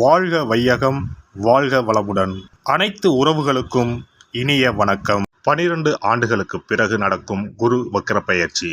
வாழ்க வையகம் வாழ்க வளமுடன். அனைத்து உறவுகளுக்கும் இனிய வணக்கம். பனிரெண்டு ஆண்டுகளுக்கு பிறகு நடக்கும் குரு வக்கர பயிற்சி.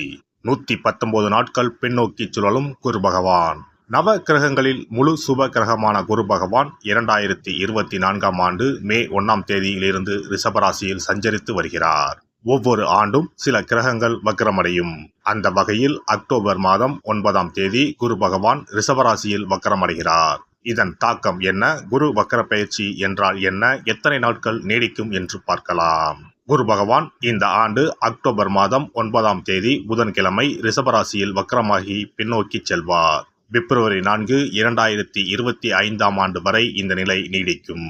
நூத்தி பத்தொன்பது நாட்கள் பின்னோக்கி சுழலும் குரு பகவான். நவ கிரகங்களில் முழு சுப கிரகமான குரு பகவான் இரண்டாயிரத்தி இருபத்தி நான்காம் ஆண்டு மே ஒன்னாம் தேதியிலிருந்து ரிஷபராசியில் சஞ்சரித்து வருகிறார். ஒவ்வொரு ஆண்டும் சில கிரகங்கள் வக்கரமடையும் அந்த வகையில் அக்டோபர் மாதம் ஒன்பதாம் தேதி குரு பகவான் ரிஷபராசியில் வக்கரமடைகிறார் இதன் தாக்கம் என்ன? குரு வக்கர பயிற்சி என்றால் என்ன? எத்தனை நாட்கள் நீடிக்கும் என்று பார்க்கலாம். குரு பகவான் இந்த ஆண்டு அக்டோபர் மாதம் ஒன்பதாம் தேதி புதன்கிழமை ரிஷபராசியில் வக்கரமாகி பின்னோக்கி செல்வார். பிப்ரவரி நான்கு இரண்டாயிரத்தி இருபத்தி ஐந்தாம் ஆண்டு வரை இந்த நிலை நீடிக்கும்.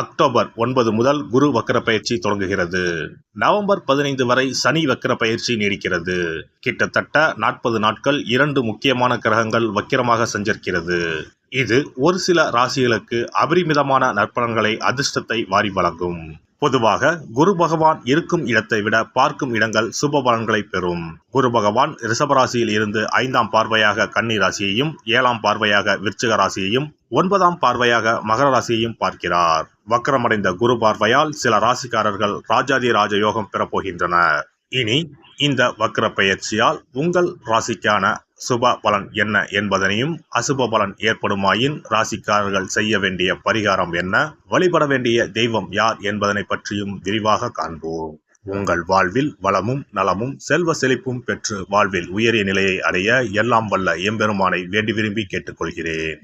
அக்டோபர் ஒன்பது முதல் குரு வக்கர பயிற்சி தொடங்குகிறது. நவம்பர் பதினைந்து வரை சனி வக்கர பயிற்சி நீடிக்கிறது. கிட்டத்தட்ட நாற்பது நாட்கள் இரண்டு முக்கியமான கிரகங்கள் வக்கிரமாக சஞ்சரிக்கிறது. இது ஒரு சில ராசிகளுக்கு அபரிமிதமான நற்பலன்களை அதிர்ஷ்டத்தை வாரி வழங்கும். பொதுவாக குரு பகவான் இருக்கும் இடத்தை விட பார்க்கும் இடங்கள் சுப பலன்களை பெறும். குரு பகவான் ரிஷபராசியில் இருந்து ஐந்தாம் பார்வையாக கன்னி ராசியையும் ஏழாம் பார்வையாக விருச்சிக ராசியையும் ஒன்பதாம் பார்வையாக மகர ராசியையும் பார்க்கிறார். வக்கரமடைந்த குரு பார்வையால் சில ராசிக்காரர்கள் ராஜாதி ராஜ யோகம் பெறப்போகின்றனர். இனி இந்த வக்கர பயிற்சியால் உங்கள் ராசிக்கான சுப பலன் என்ன என்பதனையும் அசுப பலன் ஏற்படுமாயின் ராசிக்காரர்கள் செய்ய வேண்டிய பரிகாரம் என்ன? வழிபட வேண்டிய தெய்வம் யார் என்பதனை பற்றியும் விரிவாக காண்போம். உங்கள் வாழ்வில் வளமும் நலமும் செல்வ செழிப்பும் பெற்று வாழ்வில் உயரிய நிலையை அடைய எல்லாம் வல்ல எம்பெருமானை வேண்டி விரும்பி கேட்டுக்கொள்கிறேன்.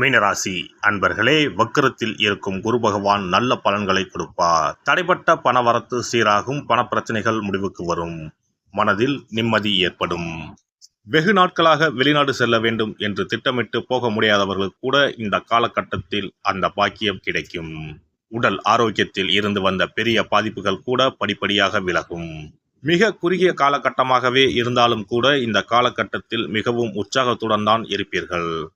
மீனராசி அன்பர்களே வக்கரத்தில் இருக்கும் குரு பகவான் நல்ல பலன்களை கொடுப்பார். தடைப்பட்ட பணவரத்து சீராகும் பணப்பிரச்சனைகள் முடிவுக்கு வரும். மனதில் நிம்மதி ஏற்படும். வெகு நாட்களாக வெளிநாடு செல்ல வேண்டும் என்று திட்டமிட்டு போக முடியாதவர்களுக்கு கூட இந்த காலகட்டத்தில் அந்த பாக்கியம் கிடைக்கும். உடல் ஆரோக்கியத்தில் இருந்து வந்த பெரிய பாதிப்புகள் கூட படிப்படியாக விலகும். மிக குறுகிய காலகட்டமாகவே இருந்தாலும் கூட இந்த காலகட்டத்தில் மிகவும் உற்சாகத்துடன் தான் இருப்பீர்கள்.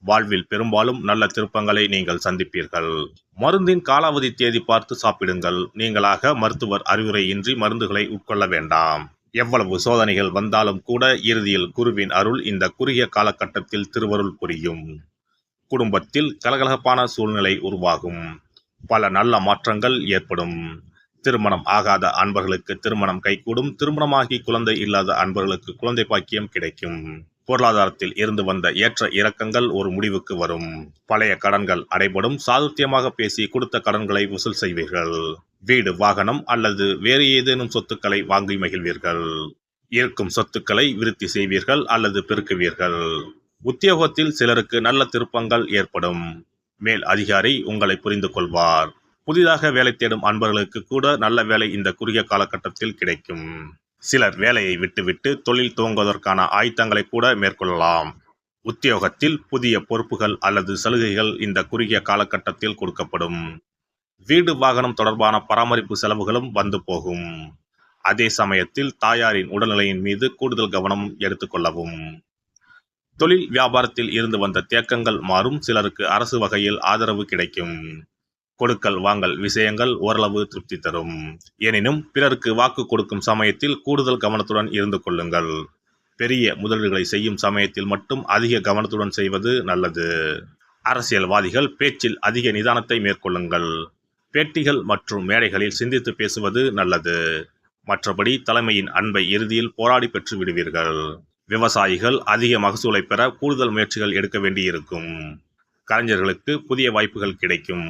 வாழ்வில் பெரும்பாலும் நல்ல திருப்பங்களை நீங்கள் சந்திப்பீர்கள். மருந்தின் காலாவதி தேதி பார்த்து சாப்பிடுங்கள். நீங்களாக மருத்துவர் அறிவுரையின்றி மருந்துகளை உட்கொள்ள வேண்டாம். எவ்வளவு சோதனைகள் வந்தாலும் கூட இறுதியில் குருவின் அருள் இந்த குறுகிய காலகட்டத்தில் திருவருள் புரியும். குடும்பத்தில் கலகலப்பான சூழ்நிலை உருவாகும். பல நல்ல மாற்றங்கள் ஏற்படும். திருமணம் ஆகாத அன்பர்களுக்கு திருமணம் கைகூடும். திருமணமாகி குழந்தை இல்லாத அன்பர்களுக்கு குழந்தை பாக்கியம் கிடைக்கும். பொருளாதாரத்தில் இருந்து வந்த ஏற்ற இறக்கங்கள் ஒரு முடிவுக்கு வரும். பழைய கடன்கள் அடைபடும். சாதுத்தியமாக பேசி கொடுத்த கடன்களை வசூல் செய்வீர்கள். வீடு வாகனம் அல்லது வேறு ஏதேனும் சொத்துக்களை வாங்கி மகிழ்வீர்கள். இருக்கும் சொத்துக்களை விருத்தி செய்வீர்கள் அல்லது பெருக்குவீர்கள். உத்தியோகத்தில் சிலருக்கு நல்ல திருப்பங்கள் ஏற்படும். மேல் அதிகாரி உங்களை புரிந்து கொள்வார். புதிதாக வேலை தேடும் அன்பர்களுக்கு கூட நல்ல வேலை இந்த குறுகிய காலகட்டத்தில் கிடைக்கும். சிலர் வேலையை விட்டுவிட்டு தொழில் துவங்குவதற்கான ஆயத்தங்களை கூட மேற்கொள்ளலாம். உத்தியோகத்தில் புதிய பொறுப்புகள் அல்லது சலுகைகள் இந்த குறுகிய காலகட்டத்தில் கொடுக்கப்படும். வீடு வாகனம் தொடர்பான பராமரிப்பு செலவுகளும் வந்து போகும். அதே சமயத்தில் தாயாரின் உடல்நிலையின் மீது கூடுதல் கவனம் எடுத்துக்கொள்ளவும் தொழில் வியாபாரத்தில் இருந்து வந்த தேக்கங்கள் மாறும். சிலருக்கு அரசு வகையில் ஆதரவு கிடைக்கும். கொடுக்கல் வாங்கல் விஷயங்கள் ஓரளவு திருப்தி தரும். எனினும் பிறருக்கு வாக்கு கொடுக்கும் சமயத்தில் கூடுதல் கவனத்துடன் இருந்து கொள்ளுங்கள். பெரிய முதலீடுகளை செய்யும் சமயத்தில் மட்டும் அதிக கவனத்துடன் செய்வது நல்லது. அரசியல்வாதிகள் பேச்சில் அதிக நிதானத்தை மேற்கொள்ளுங்கள். பேட்டிகள் மற்றும் மேடைகளில் சிந்தித்து பேசுவது நல்லது. மற்றபடி தலைமையின் அன்பை இறுதியில் போராடி பெற்று விடுவீர்கள். விவசாயிகள் அதிக மகசூலை பெற கூடுதல் முயற்சிகள் எடுக்க வேண்டியிருக்கும். கலைஞர்களுக்கு புதிய வாய்ப்புகள் கிடைக்கும்.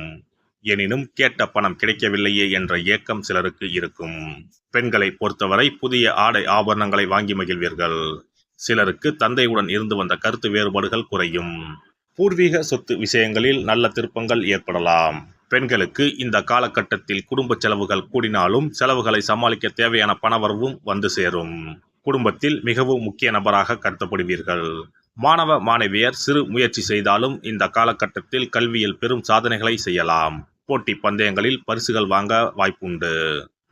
எனினும் கேட்ட பணம் கிடைக்கவில்லையே என்ற ஏக்கம் சிலருக்கு இருக்கும். பெண்களை பொறுத்தவரை புதிய ஆடை ஆபரணங்களை வாங்கி மகிழ்வீர்கள். சிலருக்கு தந்தையுடன் இருந்து வந்த கருத்து வேறுபாடுகள் குறையும். பூர்வீக சொத்து விஷயங்களில் நல்ல திருப்பங்கள் ஏற்படலாம். பெண்களுக்கு இந்த காலகட்டத்தில் குடும்ப செலவுகள் கூடினாலும் செலவுகளை சமாளிக்க தேவையான பணவரவும் வந்து சேரும். குடும்பத்தில் மிகவும் முக்கிய நபராக கருதப்படுவீர்கள். மாணவ மாணவியர் சிறு முயற்சி செய்தாலும் இந்த காலகட்டத்தில் கல்வியில் பெரும் சாதனைகளை செய்யலாம். போட்டி பந்தயங்களில் பரிசுகள் வாங்க வாய்ப்புண்டு.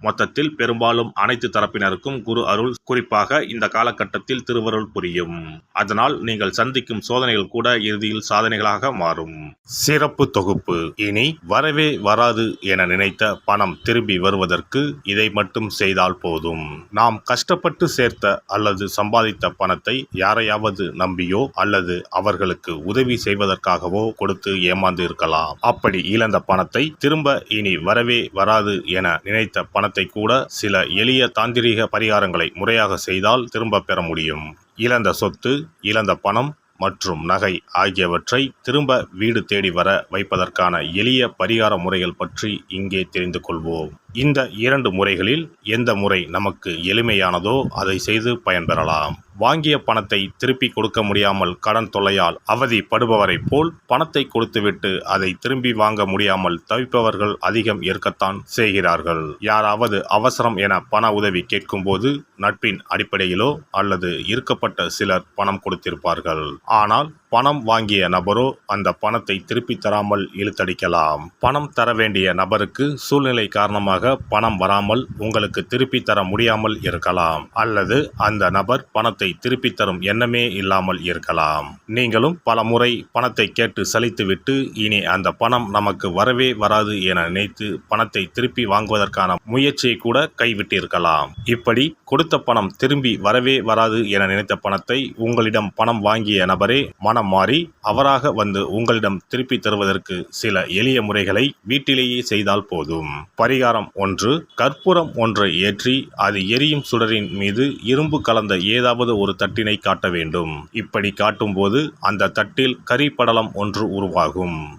மொத்தத்தில் பெரும்பாலும் அனைத்து தரப்பினருக்கும் குரு அருள் குறிப்பாக இந்த காலகட்டத்தில் திருவருள் புரியும். அதனால் நீங்கள் சந்திக்கும் சோதனைகள் கூட இறுதியில் சாதனைகளாக மாறும். சிறப்பு தொகுப்பு. இனி வரவே வராது என நினைத்த பணம் திரும்பி வருவதற்கு இதை மட்டும் செய்தால் போதும். நாம் கஷ்டப்பட்டு சேர்த்த அல்லது சம்பாதித்த பணத்தை யாரையாவது நம்பியோ அல்லது அவர்களுக்கு உதவி செய்வதற்காகவோ கொடுத்து ஏமாந்து இருக்கலாம். அப்படி இழந்த பணத்தை திரும்ப இனி வரவே வராது என நினைத்த பணம் பணத்தை கூட சில எளிய தாந்திரீக பரிகாரங்களை முறையாக செய்தால் திரும்ப பெற முடியும். இழந்த சொத்து இழந்த பணம் மற்றும் நகை ஆகியவற்றை திரும்ப வீடு தேடி வர வைப்பதற்கான எளிய பரிகார முறைகள் பற்றி இங்கே தெரிந்து கொள்வோம். இந்த இரண்டு முறைகளில் எந்த முறை நமக்கு எளிமையானதோ அதை செய்து பயன்பெறலாம். வாங்கிய பணத்தை திருப்பி கொடுக்க முடியாமல் கடன் தொல்லையால் அவதிப்படுபவரைப் போல் பணத்தை கொடுத்துவிட்டு அதை திரும்பி வாங்க முடியாமல் தவிப்பவர்கள் அதிகம் இருக்கத்தான் செய்கிறார்கள். யாராவது அவசரம் என பண உதவி கேட்கும்போது நட்பின் அடிப்படையிலோ அல்லது இருக்கப்பட்ட சிலர் பணம் கொடுத்திருப்பார்கள். ஆனால் பணம் வாங்கிய நபரோ அந்த பணத்தை திருப்பி தராமல் இழுத்தடிக்கலாம். பணம் தர வேண்டிய நபருக்கு சூழ்நிலை காரணமாக பணம் வராமல் உங்களுக்கு திருப்பி தர முடியாமல் இருக்கலாம். அல்லது அந்த நபர் பணத்தை திருப்பித் தரும் எண்ணமே இல்லாமல் இருக்கலாம். நீங்களும் பல முறை பணத்தை கேட்டு சலித்துவிட்டு இனி அந்த பணம் நமக்கு வரவே வராது என நினைத்து பணத்தை திருப்பி வாங்குவதற்கான முயற்சியை கூட கைவிட்டிருக்கலாம். இப்படி கொடுத்த பணம் திரும்பி வரவே வராது என நினைத்த பணத்தை உங்களிடம் பணம் வாங்கிய நபரே மனம் மாறி அவராக வந்து உங்களிடம் திருப்பி தருவதற்கு சில எளிய முறைகளை வீட்டிலேயே செய்தால் போதும். பரிகாரம் ஒன்று கற்பூரம் ஒன்றை ஏற்றி அது எரியும் சுடரின் மீது இரும்பு கலந்த ஏதாவது ஒரு தட்டினை காட்ட வேண்டும். இப்படி காட்டும்போது அந்த தட்டில் கரி படலம் ஒன்று உருவாகும்.